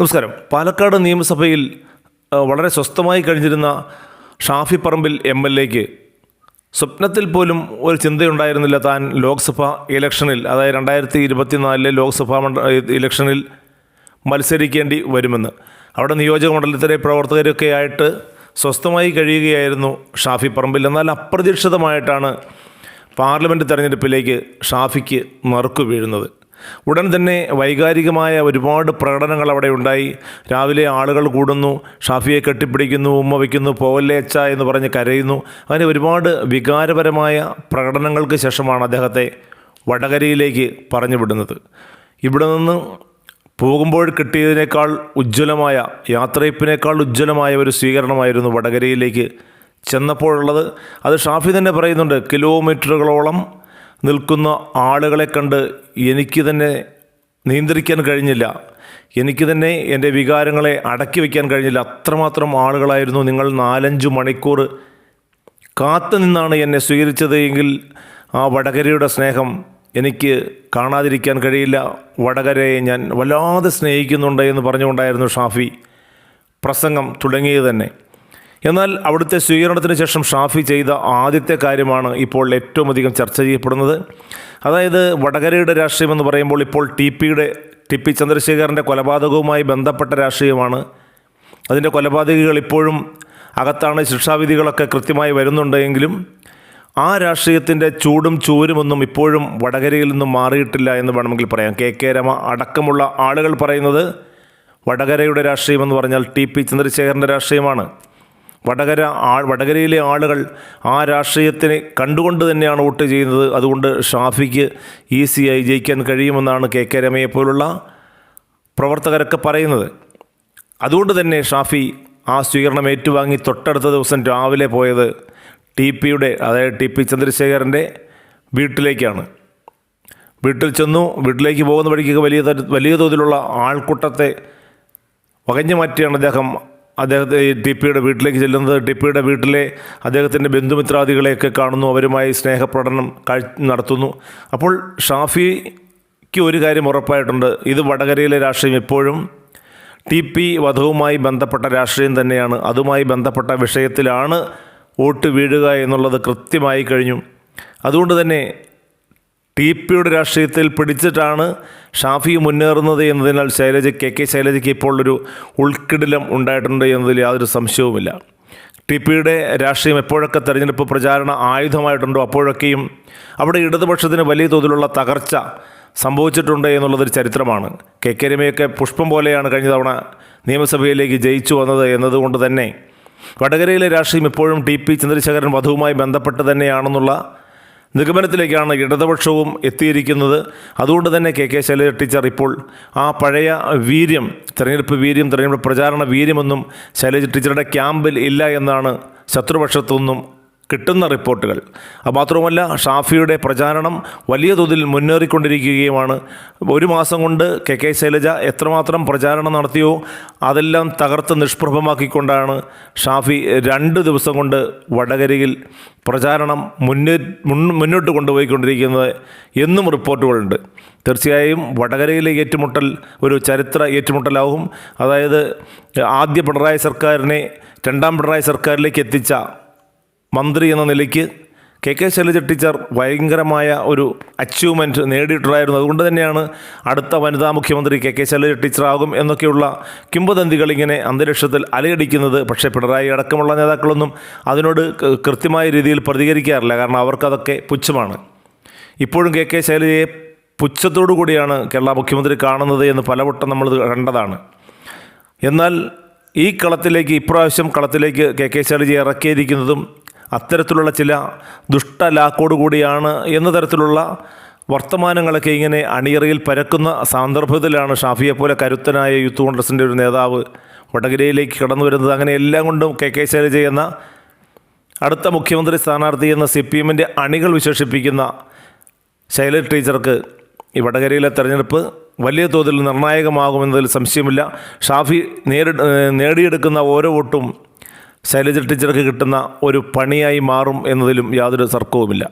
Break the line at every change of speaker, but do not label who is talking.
നമസ്കാരം. പാലക്കാട് നിയമസഭയിൽ വളരെ സ്വസ്ഥമായി കഴിഞ്ഞിരുന്ന ഷാഫി പറമ്പിൽ എം എൽ എക്ക് സ്വപ്നത്തിൽ പോലും ഒരു ചിന്തയുണ്ടായിരുന്നില്ല താൻ ലോക്സഭ ഇലക്ഷനിൽ. അതായത് രണ്ടായിരത്തി ഇരുപത്തിനാലിലെ ലോക്സഭാ മണ്ഡ ഇലക്ഷനിൽ മത്സരിക്കേണ്ടി വരുമെന്ന്. അവിടെ നിയോജക മണ്ഡലത്തിലെ പ്രവർത്തകരൊക്കെ ആയിട്ട് സ്വസ്ഥമായി കഴിയുകയായിരുന്നു ഷാഫി പറമ്പിൽ. എന്നാൽ അപ്രതീക്ഷിതമായിട്ടാണ് പാർലമെന്റ് തെരഞ്ഞെടുപ്പിലേക്ക് ഷാഫിക്ക് നറുക്കു വീഴുന്നത്. ഉടൻ തന്നെ വൈകാരികമായ ഒരുപാട് പ്രകടനങ്ങൾ അവിടെ ഉണ്ടായി. രാവിലെ ആളുകൾ കൂടുന്നു ഷാഫിയെ കെട്ടിപ്പിടിക്കുന്നു ഉമ്മ വയ്ക്കുന്നു പോവല്ലേ അച്ഛ എന്ന് പറഞ്ഞ് കരയുന്നു. അങ്ങനെ ഒരുപാട് വികാരപരമായ പ്രകടനങ്ങൾക്ക് ശേഷമാണ് അദ്ദേഹത്തെ വടകരയിലേക്ക് പറഞ്ഞു വിടുന്നത്. ഇവിടെ നിന്ന് പോകുമ്പോൾ കിട്ടിയതിനേക്കാൾ ഉജ്ജ്വലമായ യാത്രയപ്പിനേക്കാൾ ഉജ്ജ്വലമായ ഒരു സ്വീകരണമായിരുന്നു വടകരയിലേക്ക് ചെന്നപ്പോഴുള്ളത്. അത് ഷാഫി തന്നെ പറയുന്നുണ്ട് കിലോമീറ്ററുകളോളം നിൽക്കുന്ന ആളുകളെ കണ്ട് എനിക്ക് തന്നെ നിയന്ത്രിക്കാൻ കഴിഞ്ഞില്ല. എനിക്ക് തന്നെ എന്റെ വികാരങ്ങളെ അടക്കി വയ്ക്കാൻ കഴിഞ്ഞില്ല. അത്രമാത്രം ആളുകളായിരുന്നു നിങ്ങൾ. നാലഞ്ച് മണിക്കൂർ കാത്തു നിന്നാണ് എന്നെ സ്വീകരിച്ചത് എങ്കിൽ ആ വടകരയുടെ സ്നേഹം എനിക്ക് കാണാതിരിക്കാൻ കഴിയില്ല. വടകരയെ ഞാൻ വല്ലാതെ സ്നേഹിക്കുന്നുണ്ട് എന്ന് പറഞ്ഞുകൊണ്ടായിരുന്നു ഷാഫി പ്രസംഗം തുടങ്ങിയത് തന്നെ. എന്നാൽ അവിടുത്തെ സ്വീകരണത്തിന് ശേഷം ഷാഫി ചെയ്ത ആദ്യത്തെ കാര്യമാണ് ഇപ്പോൾ ഏറ്റവും അധികം ചർച്ച ചെയ്യപ്പെടുന്നത്. അതായത് വടകരയുടെ രാഷ്ട്രീയം എന്ന് പറയുമ്പോൾ ഇപ്പോൾ ടി പിയുടെ ടി പി ചന്ദ്രശേഖരന്റെ കൊലപാതകവുമായി ബന്ധപ്പെട്ട രാഷ്ട്രീയമാണ്. അതിന്റെ കൊലപാതകികൾ ഇപ്പോഴും അകത്താണ് ശിക്ഷാവിധികളൊക്കെ കൃത്യമായി വരുന്നുണ്ടെങ്കിലും ആ രാഷ്ട്രീയത്തിന്റെ ചൂടും ചൂരുമൊന്നും ഇപ്പോഴും വടകരയിൽ നിന്നും മാറിയിട്ടില്ല എന്ന് വേണമെങ്കിൽ പറയാം. കെ കെ രമ അടക്കമുള്ള ആളുകൾ പറയുന്നത് വടകരയുടെ രാഷ്ട്രീയം എന്ന് പറഞ്ഞാൽ ടി പി ചന്ദ്രശേഖരന്റെ രാഷ്ട്രീയമാണ്. വടകര ആ വടകരയിലെ ആളുകൾ ആ രാഷ്ട്രീയത്തിനെ കണ്ടുകൊണ്ട് തന്നെയാണ് വോട്ട് ചെയ്യുന്നത്. അതുകൊണ്ട് ഷാഫിക്ക് ഈസിയായി ജയിക്കാൻ കഴിയുമെന്നാണ് കെ കെ രമയെ പോലുള്ള പ്രവർത്തകരൊക്കെ പറയുന്നത്. അതുകൊണ്ട് തന്നെ ഷാഫി ആ സ്വീകരണം ഏറ്റുവാങ്ങി തൊട്ടടുത്ത ദിവസം രാവിലെ പോയത് ടി പിയുടെ അതായത് ടി പി ചന്ദ്രശേഖരന്റെ വീട്ടിലേക്കാണ്. വീട്ടിൽ ചെന്നു വീട്ടിലേക്ക് പോകുന്ന വഴിക്ക് വലിയ വലിയ തോതിലുള്ള ആൾക്കൂട്ടത്തെ വകഞ്ഞു മാറ്റിയാണ് അദ്ദേഹം അദ്ദേഹത്തെ ഈ ടി പിയുടെ വീട്ടിലേക്ക് ചെല്ലുന്നത് ടി പിയുടെ വീട്ടിലെ അദ്ദേഹത്തിന്റെ ബന്ധുമിത്രാദികളെയൊക്കെ കാണുന്നു അവരുമായി സ്നേഹപ്രകടനം കാഴ്ച നടത്തുന്നു. അപ്പോൾ ഷാഫിക്ക് ഒരു കാര്യം ഉറപ്പായിട്ടുണ്ട്. ഇത് വടകരയിലെ രാഷ്ട്രീയം എപ്പോഴും ടി പി വധവുമായി ബന്ധപ്പെട്ട രാഷ്ട്രീയം തന്നെയാണ്. അതുമായി ബന്ധപ്പെട്ട വിഷയത്തിലാണ് വോട്ട് വീഴുക എന്നുള്ളത് കൃത്യമായി കഴിഞ്ഞു. അതുകൊണ്ട് തന്നെ ടി പിയുടെ രാഷ്ട്രീയത്തിൽ പിടിച്ചിട്ടാണ് ഷാഫി മുന്നേറുന്നത് എന്നതിനാൽ ശൈലജ കെ കെ ശൈലജയ്ക്ക് ഇപ്പോൾ ഒരു ഉൾക്കിടിലം ഉണ്ടായിട്ടുണ്ട് എന്നതിൽ യാതൊരു സംശയവുമില്ല. ടി പിയുടെ രാഷ്ട്രീയം എപ്പോഴൊക്കെ തെരഞ്ഞെടുപ്പ് പ്രചാരണ ആയുധമായിട്ടുണ്ടോ അപ്പോഴൊക്കെയും അവിടെ ഇടതുപക്ഷത്തിന് വലിയ തോതിലുള്ള തകർച്ച സംഭവിച്ചിട്ടുണ്ട് എന്നുള്ളതൊരു ചരിത്രമാണ്. കെ കെ രമയൊക്കെ പുഷ്പം പോലെയാണ് കഴിഞ്ഞ തവണ നിയമസഭയിലേക്ക് ജയിച്ചു വന്നത് എന്നതുകൊണ്ട് തന്നെ വടകരയിലെ രാഷ്ട്രീയം ഇപ്പോഴും ടി പി ചന്ദ്രശേഖരൻ വധുവുമായി ബന്ധപ്പെട്ട് തന്നെയാണെന്നുള്ള നിഗമനത്തിലേക്കാണ് ഇടതുപക്ഷവും എത്തിയിരിക്കുന്നത്. അതുകൊണ്ട് തന്നെ കെ. കെ. ശൈലജ ടീച്ചർ ഇപ്പോൾ ആ പഴയ വീര്യം തെരഞ്ഞെടുപ്പ് വീര്യം തെരഞ്ഞെടുപ്പ് പ്രചാരണ വീര്യമൊന്നും ശൈലജ ടീച്ചറുടെ ക്യാമ്പിൽ ഇല്ല എന്നാണ് ശത്രുപക്ഷത്തുനിന്നും കിട്ടുന്ന റിപ്പോർട്ടുകൾ. മാത്രവുമല്ല ഷാഫിയുടെ പ്രചാരണം വലിയ തോതിൽ മുന്നേറിക്കൊണ്ടിരിക്കുകയുമാണ്. ഒരു മാസം കൊണ്ട് കെ കെ ശൈലജ എത്രമാത്രം പ്രചാരണം നടത്തിയോ അതെല്ലാം തകർത്ത് നിഷ്പ്രഭമാക്കിക്കൊണ്ടാണ് ഷാഫി രണ്ട് ദിവസം കൊണ്ട് വടകരയിൽ പ്രചാരണം മുന്നേ മുന്നോട്ട് കൊണ്ടുപോയിക്കൊണ്ടിരിക്കുന്നത് എന്നും റിപ്പോർട്ടുകളുണ്ട്. തീർച്ചയായും വടകരയിലെ ഏറ്റുമുട്ടൽ ഒരു ചരിത്ര ഏറ്റുമുട്ടലാവും. അതായത് ആദ്യ പിണറായി സർക്കാരിനെ രണ്ടാം പിണറായി സർക്കാരിലേക്ക് എത്തിച്ച മന്ത്രി എന്ന നിലയ്ക്ക് കെ കെ ശൈലജ ടീച്ചർ ഭയങ്കരമായ ഒരു അച്ചീവ്മെന്റ് നേടിയിട്ടുണ്ടായിരുന്നു. അതുകൊണ്ട് തന്നെയാണ് അടുത്ത വനിതാ മുഖ്യമന്ത്രി കെ കെ ശൈലജ ടീച്ചറാകും എന്നൊക്കെയുള്ള കിംവദന്തികൾ ഇങ്ങനെ അന്തരീക്ഷത്തിൽ അലയടിക്കുന്നത്. പക്ഷേ പിണറായി അടക്കമുള്ള നേതാക്കളൊന്നും അതിനോട് കൃത്യമായ രീതിയിൽ പ്രതികരിക്കാറില്ല. കാരണം അവർക്കതൊക്കെ പുച്ഛമാണ്. ഇപ്പോഴും കെ കെ ശൈലജയെ പുച്ഛത്തോടു കൂടിയാണ് കേരള മുഖ്യമന്ത്രി കാണുന്നത് എന്ന് പലവട്ടം നമ്മൾ കണ്ടതാണ്. എന്നാൽ ഈ കളത്തിലേക്ക് ഇപ്രാവശ്യം കളത്തിലേക്ക് കെ കെ ശൈലജയെ ഇറക്കിയിരിക്കുന്നതും അത്തരത്തിലുള്ള ചില ദുഷ്ടലാക്കോടു കൂടിയാണ് എന്ന തരത്തിലുള്ള വർത്തമാനങ്ങളൊക്കെ ഇങ്ങനെ അണിയറയിൽ പരക്കുന്ന സന്ദർഭത്തിലാണ് ഷാഫിയെ പോലെ കരുത്തനായ യൂത്ത് കോൺഗ്രസിന്റെ ഒരു നേതാവ് വടകരയിലേക്ക് കടന്നു വരുന്നത്. അങ്ങനെ എല്ലാം കൊണ്ടും കെ കെ ശൈലജ എന്ന അടുത്ത മുഖ്യമന്ത്രി സ്ഥാനാർത്ഥി എന്ന സി പി എമ്മിന്റെ അണികൾ വിശേഷിപ്പിക്കുന്ന ശൈലജ ടീച്ചർക്ക് ഈ വടകരയിലെ തെരഞ്ഞെടുപ്പ് വലിയ തോതിൽ നിർണായകമാകുമെന്നതിൽ സംശയമില്ല. ഷാഫി നേരി നേടിയെടുക്കുന്ന ഓരോ വോട്ടും ശൈലജ ടീച്ചർക്ക് കിട്ടുന്ന ഒരു പണിയായി മാറും എന്നതിലും യാതൊരു തർക്കവുമില്ല.